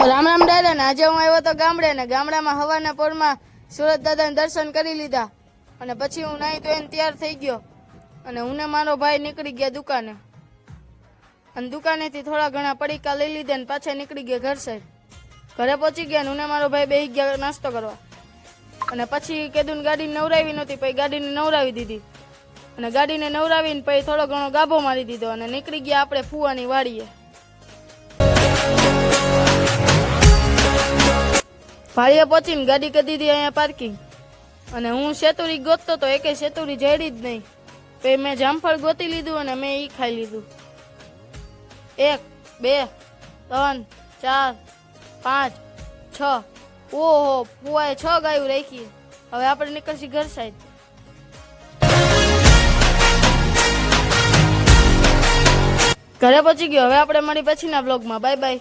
તો રામ રામ દાદા ને આજે હું આવ્યો તો ગામડે ને ગામડામાં હવાના પોરમાં સુરત દાદાને દર્શન કરી લીધા. અને પછી હું નાહી ધોઈને તૈયાર થઈ ગયો. અને હું મારો ભાઈ નીકળી ગયા દુકાને. અને દુકાનેથી થોડા ઘણા પડીકા લઈ લીધા ને પાછા નીકળી ગયા ઘર સાહેબ. ઘરે પહોંચી ગયા ને હું મારો ભાઈ બેસી ગયા નાસ્તો કરવા. અને પછી કેદું ગાડી નવરાવી નહોતી, પછી ગાડીને નવરાવી દીધી. અને ગાડીને નવરાવીને પછી થોડો ઘણો ગાભો મારી દીધો અને નીકળી ગયા આપણે ફુવાની વાડીએ. ભાઈએ પહોંચીને ગાડી કરી દીધી અહીંયા પાર્કિંગ અને હું સેતુરી ગોતતો તો એકે સેતુરી જડી જ નહીં. પછી મેં જામફળ ગોતી લીધું અને મેં એ ખાઈ લીધું. એક, બે, ત્રણ, ચાર, પાંચ, છ. ઓહો, ફુવાએ છ ગાયું રાખી. હવે આપણે નીકળશી ઘર સાઈડ ઘરે પહોંચી ગયો. હવે આપણે મળી પછીના બ્લોગમાં બાય બાય